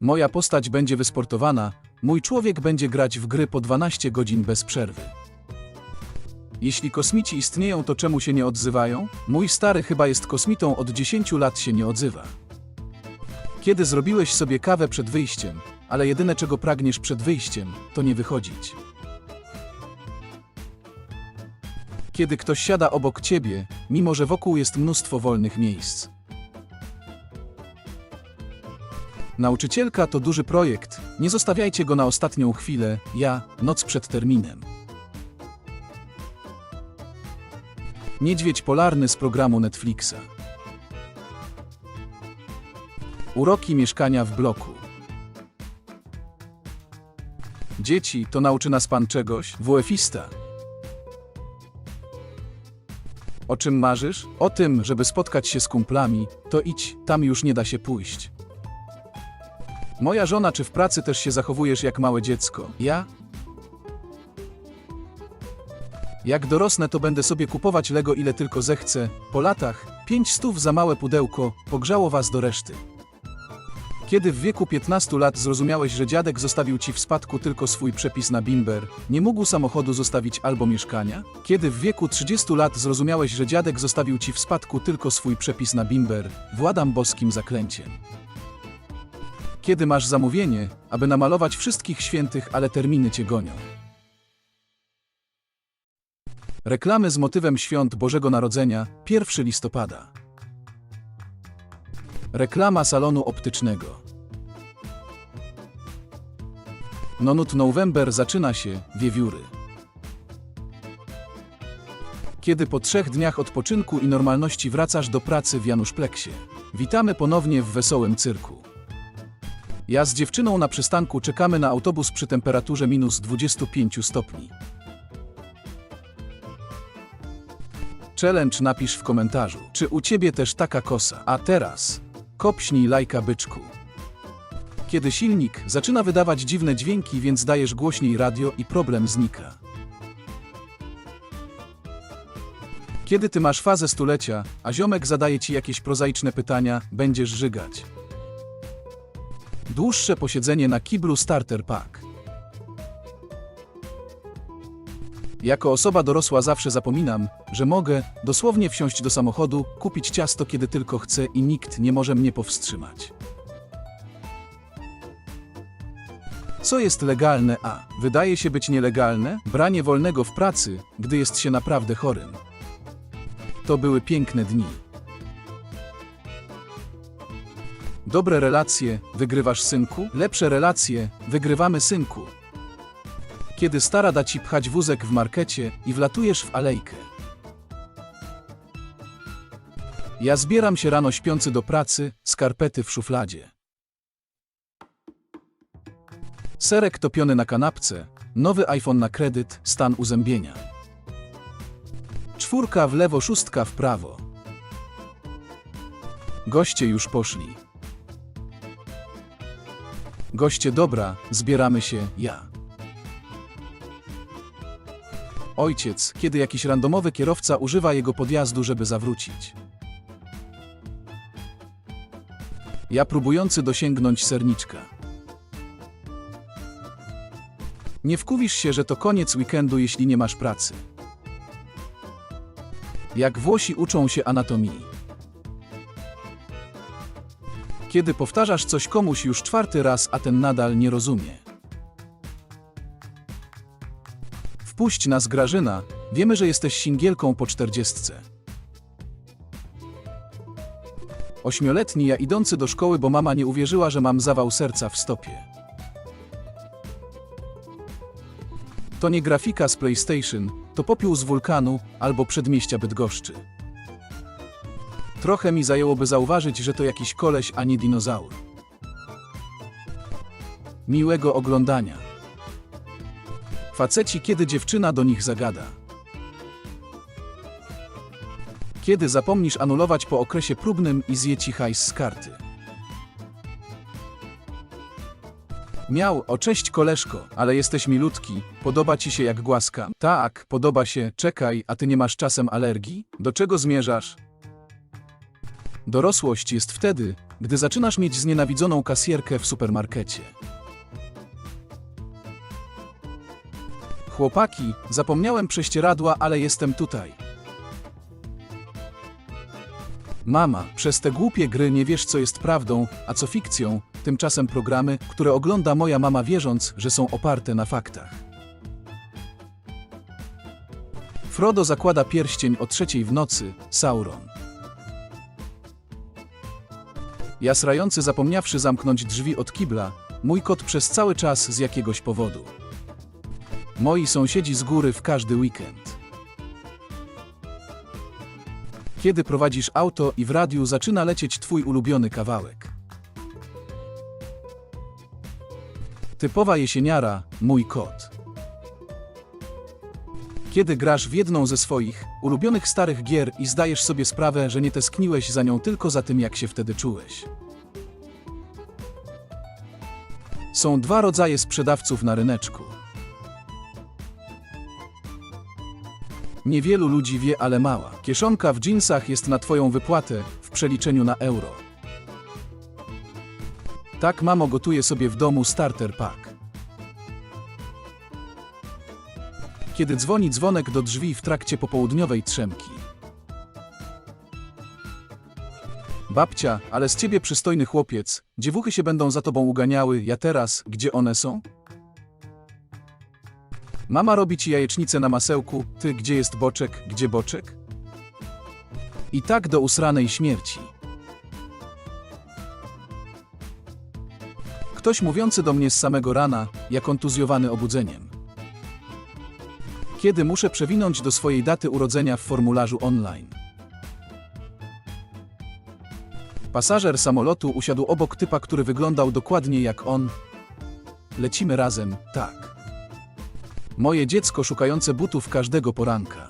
Moja postać będzie wysportowana, mój człowiek będzie grać w gry po 12 godzin bez przerwy. Jeśli kosmici istnieją, to czemu się nie odzywają? Mój stary chyba jest kosmitą, od 10 lat się nie odzywa. Kiedy zrobiłeś sobie kawę przed wyjściem, ale jedyne czego pragniesz przed wyjściem, to nie wychodzić. Kiedy ktoś siada obok ciebie, mimo że wokół jest mnóstwo wolnych miejsc. Nauczycielka to duży projekt, nie zostawiajcie go na ostatnią chwilę, ja, noc przed terminem. Niedźwiedź polarny z programu Netflixa. Uroki mieszkania w bloku. Dzieci, to nauczy nas pan czegoś? WF-ista. O czym marzysz? O tym, żeby spotkać się z kumplami, to idź, tam już nie da się pójść. Moja żona, czy w pracy też się zachowujesz jak małe dziecko? Ja? Jak dorosnę, to będę sobie kupować Lego ile tylko zechcę. Po latach, pięć stów za małe pudełko, pogrzało was do reszty. Kiedy w wieku 15 lat zrozumiałeś, że dziadek zostawił ci w spadku tylko swój przepis na bimber, nie mógł samochodu zostawić albo mieszkania? Kiedy w wieku 30 lat zrozumiałeś, że dziadek zostawił ci w spadku tylko swój przepis na bimber, władam boskim zaklęciem. Kiedy masz zamówienie, aby namalować wszystkich świętych, ale terminy cię gonią. Reklamy z motywem świąt Bożego Narodzenia 1 listopada. Reklama salonu optycznego. Nonut November zaczyna się, wiewióry. Kiedy po trzech dniach odpoczynku i normalności wracasz do pracy w Januszpleksie. Witamy ponownie w wesołym cyrku. Ja z dziewczyną na przystanku czekamy na autobus przy temperaturze minus 25 stopni. Challenge napisz w komentarzu, czy u ciebie też taka kosa. A teraz kopśnij lajka byczku. Kiedy silnik zaczyna wydawać dziwne dźwięki, więc dajesz głośniej radio i problem znika. Kiedy ty masz fazę stulecia, a ziomek zadaje ci jakieś prozaiczne pytania, będziesz żygać. Dłuższe posiedzenie na kiblu Starter Pack. Jako osoba dorosła zawsze zapominam, że mogę dosłownie wsiąść do samochodu, kupić ciasto kiedy tylko chcę i nikt nie może mnie powstrzymać. Co jest legalne, a wydaje się być nielegalne? Branie wolnego w pracy, gdy jest się naprawdę chorym. To były piękne dni. Dobre relacje, wygrywasz synku? Lepsze relacje, wygrywamy synku. Kiedy stara da ci pchać wózek w markecie i wlatujesz w alejkę. Ja zbieram się rano śpiący do pracy, skarpety w szufladzie. Serek topiony na kanapce, nowy iPhone na kredyt, stan uzębienia. Czwórka w lewo, szóstka w prawo. Goście już poszli. Goście dobra, zbieramy się, ja. Ojciec, kiedy jakiś randomowy kierowca używa jego podjazdu, żeby zawrócić. Ja próbujący dosięgnąć serniczka. Nie wkuwisz się, że to koniec weekendu, jeśli nie masz pracy. Jak Włosi uczą się anatomii. Kiedy powtarzasz coś komuś już czwarty raz, a ten nadal nie rozumie. Wpuść nas Grażyna, wiemy, że jesteś singielką po czterdziestce. Ośmioletni ja idący do szkoły, bo mama nie uwierzyła, że mam zawał serca w stopie. To nie grafika z PlayStation, to popiół z wulkanu albo przedmieścia Bydgoszczy. Trochę mi zajęłoby zauważyć, że to jakiś koleś, a nie dinozaur. Miłego oglądania. Faceci, kiedy dziewczyna do nich zagada. Kiedy zapomnisz anulować po okresie próbnym i zje ci hajs z karty. Miał, o cześć koleżko, ale jesteś milutki, podoba ci się jak głaska? Tak, podoba się, czekaj, a ty nie masz czasem alergii? Do czego zmierzasz? Dorosłość jest wtedy, gdy zaczynasz mieć znienawidzoną kasjerkę w supermarkecie. Chłopaki, zapomniałem prześcieradła, ale jestem tutaj. Mama, przez te głupie gry nie wiesz, co jest prawdą, a co fikcją, tymczasem programy, które ogląda moja mama wierząc, że są oparte na faktach. Frodo zakłada pierścień o trzeciej w nocy, Sauron. Jasrający zapomniawszy zamknąć drzwi od kibla, mój kot przez cały czas z jakiegoś powodu. Moi sąsiedzi z góry w każdy weekend. Kiedy prowadzisz auto i w radiu zaczyna lecieć twój ulubiony kawałek. Typowa jesieniara, mój kot. Kiedy grasz w jedną ze swoich ulubionych starych gier i zdajesz sobie sprawę, że nie tęskniłeś za nią tylko za tym, jak się wtedy czułeś. Są dwa rodzaje sprzedawców na ryneczku. Niewielu ludzi wie, ale mała. Kieszonka w dżinsach jest na Twoją wypłatę w przeliczeniu na euro. Tak mamo gotuje sobie w domu starter pack. Kiedy dzwoni dzwonek do drzwi w trakcie popołudniowej trzemki. Babcia, ale z ciebie przystojny chłopiec, dziewuchy się będą za tobą uganiały, ja teraz, gdzie one są? Mama robi ci jajecznicę na masełku, ty gdzie jest boczek, gdzie boczek? I tak do usranej śmierci. Ktoś mówiący do mnie z samego rana, jak kontuzjowany obudzeniem. Kiedy muszę przewinąć do swojej daty urodzenia w formularzu online. Pasażer samolotu usiadł obok typa, który wyglądał dokładnie jak on. Lecimy razem, tak. Moje dziecko szukające butów każdego poranka.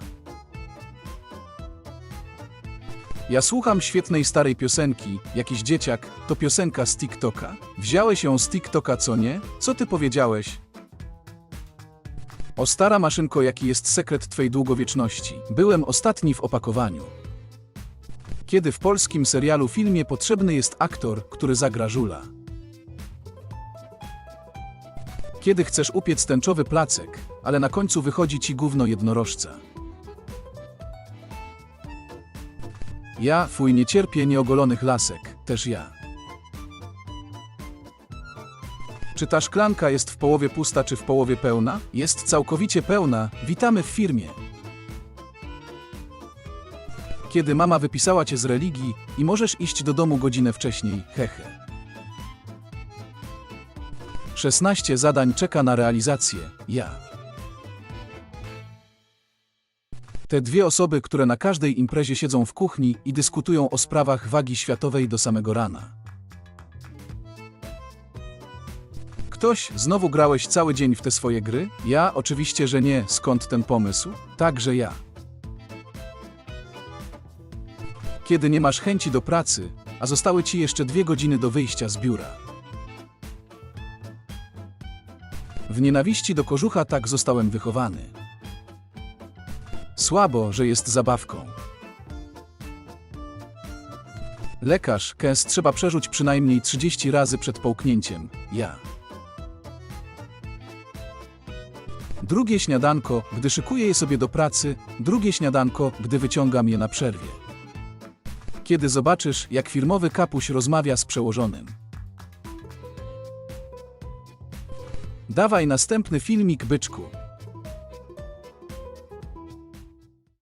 Ja słucham świetnej starej piosenki, jakiś dzieciak, to piosenka z TikToka. Wziąłeś ją z TikToka, co nie? Co ty powiedziałeś? O stara maszynko, jaki jest sekret twej długowieczności. Byłem ostatni w opakowaniu. Kiedy w polskim serialu filmie potrzebny jest aktor, który zagra żula. Kiedy chcesz upiec tęczowy placek, ale na końcu wychodzi ci gówno jednorożca. Ja, fuj, nie cierpię nieogolonych lasek, też ja. Czy ta szklanka jest w połowie pusta, czy w połowie pełna? Jest całkowicie pełna, witamy w firmie. Kiedy mama wypisała cię z religii i możesz iść do domu godzinę wcześniej, hehe. 16 zadań czeka na realizację. Ja. Te dwie osoby, które na każdej imprezie siedzą w kuchni i dyskutują o sprawach wagi światowej do samego rana. Ktoś, znowu grałeś cały dzień w te swoje gry? Ja, oczywiście, że nie. Skąd ten pomysł? Także ja. Kiedy nie masz chęci do pracy, a zostały ci jeszcze dwie godziny do wyjścia z biura. W nienawiści do kożucha tak zostałem wychowany. Słabo, że jest zabawką. Lekarz, kęs trzeba przerzuć przynajmniej 30 razy przed połknięciem. Ja. Drugie śniadanko, gdy szykuję je sobie do pracy, drugie śniadanko, gdy wyciągam je na przerwie. Kiedy zobaczysz, jak firmowy kapuś rozmawia z przełożonym. Dawaj następny filmik, byczku.